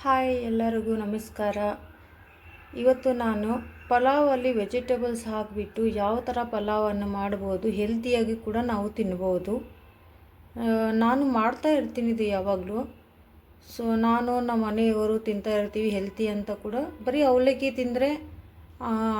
Hi ಎಲ್ಲರಿಗೂ ನಮಸ್ಕಾರ. ಇವತ್ತು ನಾನು ಪಲಾವಲ್ಲಿ ವೆಜಿಟೇಬಲ್ಸ್ ಹಾಕಿಬಿಟ್ಟು ಯಾವ ಥರ ಪಲಾವನ್ನು ಮಾಡ್ಬೋದು, ಹೆಲ್ತಿಯಾಗಿ ಕೂಡ ನಾವು ತಿನ್ಬೋದು. ನಾನು ಮಾಡ್ತಾ ಇರ್ತೀನಿ ಇದು ಯಾವಾಗಲೂ. ಸೊ, ನಾನು ನಮ್ಮ ಮನೆಯವರು ತಿಂತಾ ಇರ್ತೀವಿ, ಹೆಲ್ತಿ ಅಂತ ಕೂಡ. ಬರೀ ಅವಲಕ್ಕಿ ತಿಂದರೆ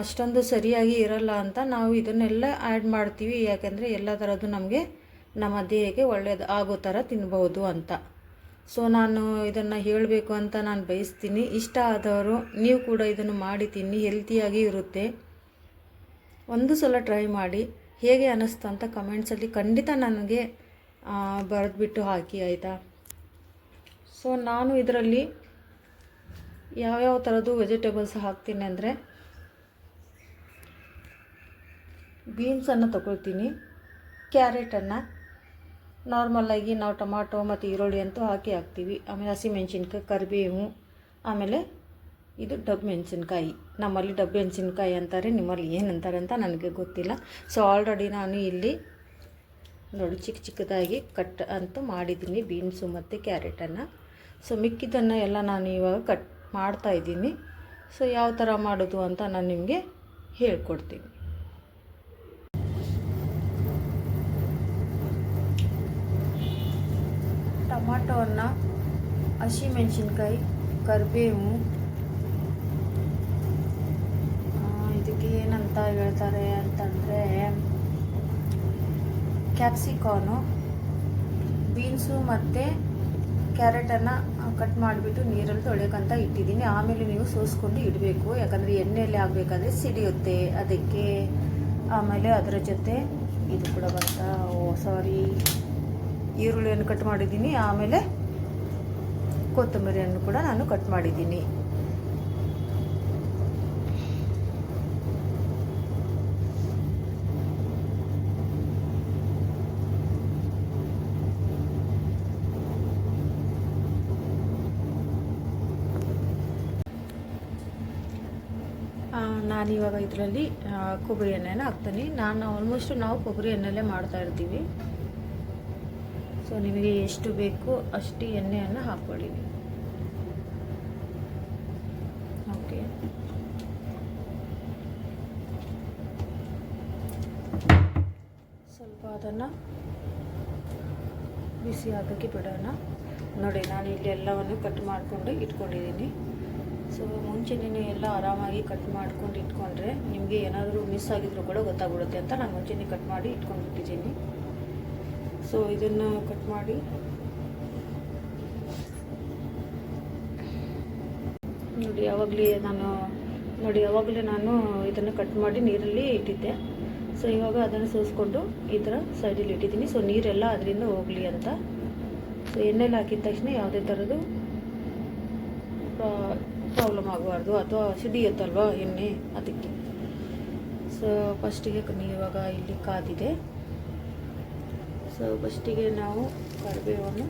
ಅಷ್ಟೊಂದು ಸರಿಯಾಗಿ ಇರಲ್ಲ ಅಂತ ನಾವು ಇದನ್ನೆಲ್ಲ ಆ್ಯಡ್ ಮಾಡ್ತೀವಿ. ಯಾಕೆಂದರೆ ಎಲ್ಲ ಥರದ್ದು ನಮಗೆ ನಮ್ಮ ದೇಹಕ್ಕೆ ಒಳ್ಳೆಯದು ಆಗೋ ಥರ ತಿನ್ಬೋದು ಅಂತ. ಸೊ ನಾನು ಇದನ್ನು ಹೇಳಬೇಕು ಅಂತ ನಾನು ಬಯಸ್ತೀನಿ. ಇಷ್ಟ ಆದವರು ನೀವು ಕೂಡ ಇದನ್ನು ಮಾಡಿ ತಿನ್ನಿ ಹೆಲ್ತಿಯಾಗಿ ಇರುತ್ತೆ. ಒಂದು ಸಲ ಟ್ರೈ ಮಾಡಿ, ಹೇಗೆ ಅನ್ನಿಸ್ತು ಅಂತ ಕಮೆಂಟ್ಸಲ್ಲಿ ಖಂಡಿತ ನನಗೆ ಬರೆದ್ಬಿಟ್ಟು ಹಾಕಿ, ಆಯಿತಾ? ಸೊ ನಾನು ಇದರಲ್ಲಿ ಯಾವ್ಯಾವ ಥರದ್ದು ವೆಜಿಟೇಬಲ್ಸ್ ಹಾಕ್ತೀನಿ ಅಂದರೆ ಬೀನ್ಸನ್ನು ತಗೊಳ್ತೀನಿ ಕ್ಯಾರೆಟನ್ನು ನಾರ್ಮಲಾಗಿ ನಾವು ಟೊಮಾಟೊ ಮತ್ತು ಈರುಳ್ಳಿ ಅಂತೂ ಹಾಕಿ ಹಾಕ್ತೀವಿ. ಆಮೇಲೆ ಹಸಿಮೆಣ್ಸಿನ್ಕಾಯಿ, ಕರಿಬೇವು, ಆಮೇಲೆ ಇದು ಡಬ್ಬು ಮೆಣಸಿನ್ಕಾಯಿ. ನಮ್ಮಲ್ಲಿ ಡಬ್ಬು ಮೆಣಸಿನ್ಕಾಯಿ ಅಂತಾರೆ, ನಿಮ್ಮಲ್ಲಿ ಏನಂತಾರೆ ಅಂತ ನನಗೆ ಗೊತ್ತಿಲ್ಲ. ಸೊ ಆಲ್ರೆಡಿ ನಾನು ಇಲ್ಲಿ ನೋಡಿ ಚಿಕ್ಕ ಚಿಕ್ಕದಾಗಿ ಕಟ್ ಅಂತ ಮಾಡಿದ್ದೀನಿ, ಬೀನ್ಸು ಮತ್ತು ಕ್ಯಾರೆಟನ್ನು. ಸೊ ಮಿಕ್ಕಿದ್ದನ್ನು ಎಲ್ಲ ನಾನು ಇವಾಗ ಕಟ್ ಮಾಡ್ತಾಯಿದ್ದೀನಿ ಸೊ ಯಾವ ಥರ ಮಾಡೋದು ಅಂತ ನಾನು ನಿಮಗೆ ಹೇಳ್ಕೊಡ್ತೀನಿ. ಟೊಮಾಟೋವನ್ನು ಹಸಿಮೆಣಸಿನ್ಕಾಯಿ ಕರಿಬೇವು ಇದಕ್ಕೆ ಏನಂತ ಹೇಳ್ತಾರೆ ಅಂತಂದರೆ ಕ್ಯಾಪ್ಸಿಕಾನು ಬೀನ್ಸು ಮತ್ತು ಕ್ಯಾರೆಟನ್ನು ಕಟ್ ಮಾಡಿಬಿಟ್ಟು ನೀರಲ್ಲಿ ತೊಳೆಯೋಕ್ಕಂತ ಇಟ್ಟಿದ್ದೀನಿ. ಆಮೇಲೆ ನೀವು ಸೋಸ್ಕೊಂಡು ಇಡಬೇಕು. ಯಾಕಂದರೆ ಎಣ್ಣೆಯಲ್ಲಿ ಆಗಬೇಕಾದ್ರೆ ಸಿಡಿಯುತ್ತೆ. ಅದಕ್ಕೆ ಆಮೇಲೆ ಅದರ ಜೊತೆ ಇದು ಕೂಡ ಬರ್ತಾ ಓ ಸಾರಿ ಈರುಳ್ಳಿಯನ್ನು ಕಟ್ ಮಾಡಿದ್ದೀನಿ. ಆಮೇಲೆ ಕೊತ್ತಂಬರಿಯನ್ನು ಕೂಡ ನಾನು ಕಟ್ ಮಾಡಿದ್ದೀನಿ. ನಾನಿವಾಗ ಇದರಲ್ಲಿ ಕೊಬ್ಬರಿ ಎಣ್ಣೆನ ಹಾಕ್ತೀನಿ. ನಾನು ಆಲ್ಮೋಸ್ಟ್ ನಾವು ಕೊಬ್ಬರಿ ಎಣ್ಣೆಲ್ಲೇ ಮಾಡ್ತಾ ಇರ್ತೀವಿ. ಸೊ ನಿಮಗೆ ಎಷ್ಟು ಬೇಕು ಅಷ್ಟು ಎಣ್ಣೆಯನ್ನು ಹಾಕ್ಕೊಳ್ಳಿ ಓಕೆ ಸ್ವಲ್ಪ ಅದನ್ನು ಬಿಸಿ ಆಗೋಕ್ಕೆ ಬಿಡೋಣ. ನೋಡಿ, ನಾನು ಇಲ್ಲಿ ಎಲ್ಲವನ್ನು ಕಟ್ ಮಾಡಿಕೊಂಡು ಇಟ್ಕೊಂಡಿದ್ದೀನಿ. ಸೊ ಮುಂಚೆನೇ ಎಲ್ಲ ಆರಾಮಾಗಿ ಕಟ್ ಮಾಡ್ಕೊಂಡು ಇಟ್ಕೊಂಡ್ರೆ ನಿಮಗೆ ಏನಾದರೂ ಮಿಸ್ ಆಗಿದ್ರು ಕೂಡ ಗೊತ್ತಾಗ್ಬಿಡುತ್ತೆ ಅಂತ ನಾನು ಮುಂಚೆನೇ ಕಟ್ ಮಾಡಿ ಇಟ್ಕೊಂಡ್ಬಿಟ್ಟಿದ್ದೀನಿ ಸೊ ಇದನ್ನು ಕಟ್ ಮಾಡಿ. ನೋಡಿ, ಯಾವಾಗಲೇ ನಾನು, ನೋಡಿ, ಯಾವಾಗಲೇ ನಾನು ಇದನ್ನು ಕಟ್ ಮಾಡಿ ನೀರಲ್ಲಿ ಇಟ್ಟಿದ್ದೆ. ಸೊ ಇವಾಗ ಅದನ್ನು ಸೋಸ್ಕೊಂಡು ಈ ಥರ ಸೈಡಲ್ಲಿ ಇಟ್ಟಿದ್ದೀನಿ. ಸೊ ನೀರೆಲ್ಲ ಅದರಿಂದ ಹೋಗಲಿ ಅಂತ. ಸೊ ಎಣ್ಣೆಲಿ ಹಾಕಿದ ತಕ್ಷಣ ಯಾವುದೇ ಥರದ್ದು ಪ್ರಾಬ್ಲಮ್ ಆಗಬಾರ್ದು ಅಥವಾ ಸಿಡಿಯುತ್ತಲ್ವ ಎಣ್ಣೆ, ಅದಕ್ಕೆ. ಸೊ ಫಸ್ಟಿಗೆ ಇವಾಗ ಇಲ್ಲಿ ಕಾದಿದೆ. ಸೊ ಫಸ್ಟಿಗೆ ನಾವು ಕರಿಬೇವನ್ನು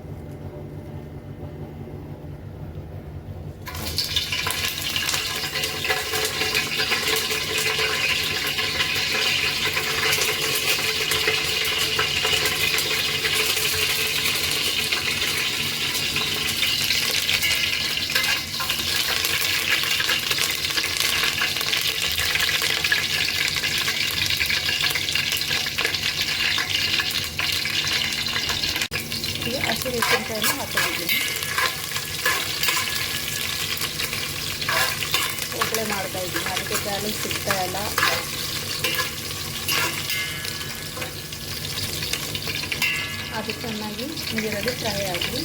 ಈಗ ಹಸಿಮೆಣಸಿನ್ಕಾಯನ್ನು ಹಾಕೊಂಡಿದ್ದೀನಿ ಒಬ್ಬಳೆ ಮಾಡ್ತಾ ಇದ್ದೀನಿ ಅದಕ್ಕೆ ಬ್ಯಾಲೆನ್ಸ್ ಸಿಗ್ತಾ ಇಲ್ಲ ಅದು ಚೆನ್ನಾಗಿ ನೀರಲ್ಲಿ ಫ್ರೈ ಆಗಲಿ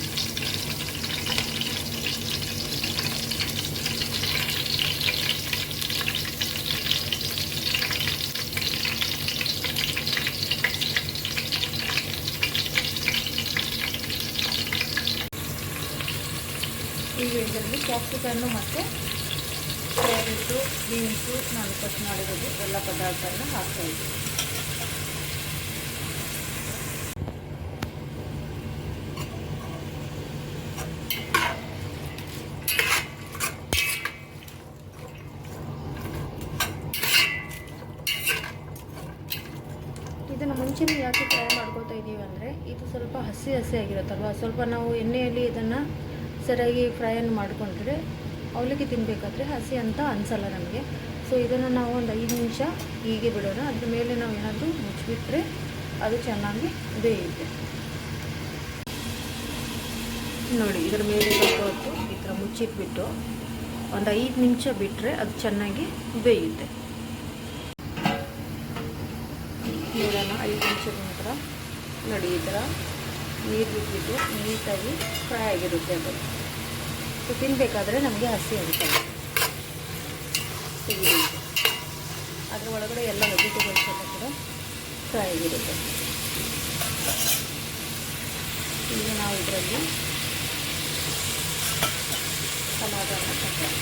ಈಗ ಇದರಲ್ಲಿ ಕ್ಯಾಪ್ಸಿಕನ್ನು ಮತ್ತು ಕ್ಯಾರೆಟು ಬೀನ್ಸು, ನಾನು ಕಟ್ ಮಾಡಿರೋದು ಎಲ್ಲ ಪದಾರ್ಥನ ಹಾಕ್ತಾ ಇದ್ದೀನಿ. ಇದನ್ನು ಮುಂಚೆನೇ ಯಾಕೆ ಫ್ರೈ ಮಾಡ್ಕೋತಾ ಇದ್ದೀವಿ ಅಂದರೆ, ಇದು ಸ್ವಲ್ಪ ಹಸಿ ಹಸಿ ಆಗಿರುತ್ತಲ್ವ? ಸ್ವಲ್ಪ ನಾವು ಎಣ್ಣೆಯಲ್ಲಿ ಇದನ್ನು ಸರಿಯಾಗಿ ಫ್ರೈಯನ್ನು ಮಾಡಿಕೊಂಡ್ರೆ ಅವಲಕ್ಕಿ ತಿನ್ನಬೇಕಾದ್ರೆ ಹಸಿ ಅಂತ ಅನಿಸಲ್ಲ ನಮಗೆ. ಸೊ ಇದನ್ನು ನಾವು ಒಂದು ಐದು ನಿಮಿಷ ಹೀಗೆ ಬಿಡೋಣ. ಅದ್ರ ಮೇಲೆ ನಾವು ಏನಾದರೂ ಮುಚ್ಚಿಬಿಟ್ರೆ ಅದು ಚೆನ್ನಾಗಿ ಬೇಯುತ್ತೆ. ನೋಡಿ, ಇದರ ಮೇಲೆ ಸ್ವಲ್ಪ ಹೊತ್ತು ಈ ಥರ ಮುಚ್ಚಿಟ್ಬಿಟ್ಟು ಒಂದು ಐದು ನಿಮಿಷ ಬಿಟ್ಟರೆ ಅದು ಚೆನ್ನಾಗಿ ಬೇಯುತ್ತೆ. ನೋಡೋಣ, ಐದು ನಿಮಿಷದ ನಂತರ ನೋಡಿ ನೀರು ಬಿಟ್ಬಿಟ್ಟು ನೀಟಾಗಿ ಫ್ರೈ ಆಗಿರುತ್ತೆ ಅದು. ಸೊ ತಿನ್ನಬೇಕಾದ್ರೆ ನಮಗೆ ಹಸಿ ಆಗುತ್ತೆ ಅದ್ರ ಒಳಗಡೆ ಎಲ್ಲ ವೆಜಿಟೇಬಲ್ಸ್ ಎಲ್ಲ ಕೂಡ ಫ್ರೈ ಆಗಿರುತ್ತೆ. ಈಗ ನಾವು ಇದರಲ್ಲಿ ಟಮಾಟೋನ ಹಾಕೋಣ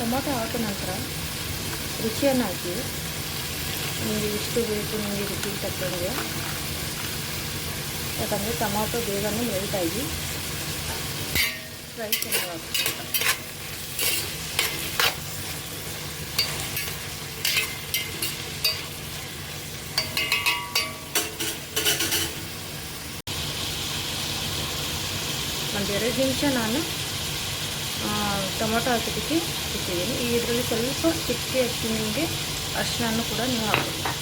ಟೊಮೊಟೊ ಹಾಕಿದ ನಂತರ ರುಚಿಯನ್ನು ಹಾಕಿ ನಿಮಗೆ ಎಷ್ಟು ಬೇಕು ನಿಮಗೆ ರುಚಿ ತಕ್ಕಂಗೆ. ಯಾಕಂದರೆ ಟೊಮಾಟೊ ಬೇಗನೆ ಮೆಲ್ಟಾಗಿ ಫ್ರೈ ಚೆನ್ನಾಗುತ್ತೆ ಒಂದೆರಡು ನಿಮಿಷ ನಾನು ಆ, ಟೊಮೊಟೊ ಹಾಕಿದ್ದಕ್ಕೆ ಇಟ್ಟಿದ್ದೀನಿ. ಈಗ ಇದರಲ್ಲಿ ಸ್ವಲ್ಪ ಚಿಕ್ಕೆ ಅಕ್ಕಿ ನಿಮಗೆ ಅರಿಶಿನ ಕೂಡ ನೀವು ಹಾಕಬೇಕು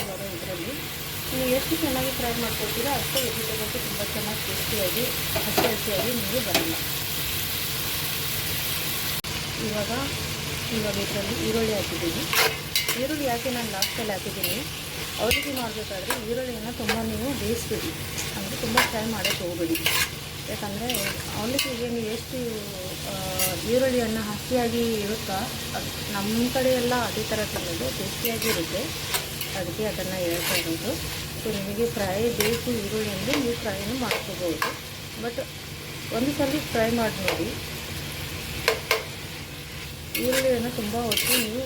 ಇವಾಗ ಇದರಲ್ಲಿ ನೀವು ಎಷ್ಟು ಚೆನ್ನಾಗಿ ಫ್ರೈ ಮಾಡ್ಕೊಳ್ತೀರಾ ಅಷ್ಟು ವೆಜಿಟೇಬಲ್ಸ್ ತುಂಬ ಚೆನ್ನಾಗಿ ಟೇಸ್ಟಿಯಾಗಿ ಹಸಿ ಹಸಿಯಾಗಿ ನಿಮಗೆ ಬರಲ್ಲ. ಇವಾಗ ಇವಾಗ ಇದರಲ್ಲಿ ಈರುಳ್ಳಿ ಹಾಕಿದ್ದೀನಿ. ಈರುಳ್ಳಿ ಯಾಕೆ ನಾನು ಲಾಸ್ಟಲ್ಲಿ ಹಾಕಿದ್ದೀನಿ. ಅವರಿಗೆ ಮಾಡಬೇಕಾದ್ರೆ ಈರುಳ್ಳಿಯನ್ನು ತುಂಬ ನೀವು ಬೇಯಿಸ್ಬಿಡಿ. ಅಂದರೆ ತುಂಬ ಫ್ರೈ ಮಾಡೋಕ್ಕೆ ಹೋಗಬೇಡಿ. ಯಾಕಂದರೆ ಅವಲಕ್ಕಿಗೆ ನೀವು ಎಷ್ಟು ಈರುಳ್ಳಿಯನ್ನು ಹಸಿಯಾಗಿ ಇರುತ್ತಾ, ಅದು ನಮ್ಮ ಕಡೆ ಎಲ್ಲ ಅದೇ ಥರ ತಿನ್ನೋದು, ಟೇಸ್ಟಿಯಾಗಿ ಇರುತ್ತೆ. ಅದಕ್ಕೆ ಅದನ್ನು ಹೇಳ್ತಾ ಇರೋದು. ಸೊ ನಿಮಗೆ ಫ್ರೈ ಬೇಕು ಈರುಳ್ಳಿ ಅಂದರೆ ನೀವು ಫ್ರೈನು ಮಾಡ್ಕೋಬೋದು. ಬಟ್ ಒಂದು ಸಲ ಫ್ರೈ ಮಾಡಿ ನೋಡಿ ಈರುಳ್ಳಿಯನ್ನು ತುಂಬ ಹೊತ್ತು ನೀವು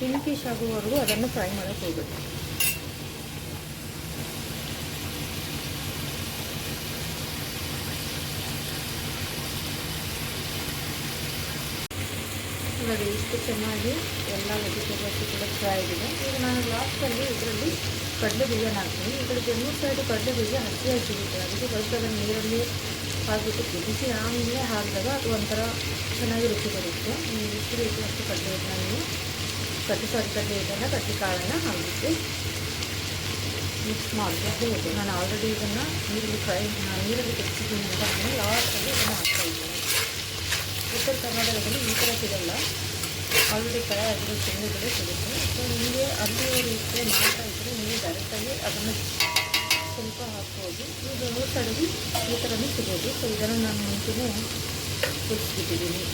ಪಿಂಕಿಶ್ ಆಗುವವರೆಗೂ ಅದನ್ನು ಫ್ರೈ ಮಾಡೋಕ್ಕೆ ಹೋಗಬೇಕು ನೋಡಿ, ಇಷ್ಟು ಚೆನ್ನಾಗಿ ಎಲ್ಲ ವೆಜಿಟೇಬಲ್ಸ್ ಕೂಡ ಫ್ರೈ ಆಗಿದೆ. ಈಗ ನಾನು ಲಾಸ್ಟಲ್ಲಿ ಇದರಲ್ಲಿ ಕಡಲೆ ಬೀಜನ ಹಾಕ್ತೀನಿ. ಈ ಕಡೆ ಬೆಂಗಳೂರು ಸೈಡು ಕಡಲೆ ಬೀಜ ಹಸಿಯಾಗಿ ಸಿಗುತ್ತೆ. ಅದಕ್ಕೆ ಸ್ವಲ್ಪ ಅದನ್ನು ನೀರಲ್ಲಿ ಹಾಕಿಬಿಟ್ಟು ಕುದಿಸಿ, ಆಮೇಲೆ ಹಾಕಿದಾಗ ಅದು ಒಂಥರ ಚೆನ್ನಾಗಿ ರುಚಿ ಬರುತ್ತೆ. ಎಷ್ಟು ಬೇಕು ಅಷ್ಟು ಕಡಲೆ ಬೀಜ ಕಟ್ಟಿ ಸಾರಿ ಇದನ್ನು ಕಟ್ಟಿ ಕಾಳನ್ನು ಹಾಕಿಬಿಟ್ಟು ಮಿಕ್ಸ್ ಮಾಡಬೇಕು ನಾನು ಆಲ್ರೆಡಿ ಇದನ್ನು ನೀರಲ್ಲಿ ಫ್ರೈ ನೀರಲ್ಲಿ ತೆಗೆಸಿದ್ದೀನಿ ಅಂತ ನಾನು ಲಾಸ್ಟಲ್ಲಿ ಇದನ್ನು ಹಾಕ್ತಾ ಇದ್ದೀನಿ. ಉತ್ತರ ಕರ್ನಾಟಕದಲ್ಲಿ ಈ ಥರ ಸಿಗಲ್ಲ. ಆಲ್ರೆಡಿ ಫ್ರೈ ಆಗಿರೋ ತಿಂಡಿಗಳು ಸಿಗುತ್ತೆ. ಸೊ ನಿಮಗೆ ಅಲ್ಲಿ ಇದ್ದರೆ ಮಾಡ್ತಾ ಇದ್ದರೆ ನೀವು ಡೈರೆಕ್ಟಾಗಿ ಅದನ್ನು ಸ್ವಲ್ಪ ಹಾಕ್ಬೋದು. ಈಗ ಬೆಂಗಳೂರು ಸೈಡಲ್ಲಿ ಈ ಥರನೇ ಸಿಗೋದು. ಸೊ ಇದನ್ನು ನಾನು ಮುಂಚೆನೇ ಕುದಿಸ್ಬಿಟ್ಟಿದ್ದೀನಿ.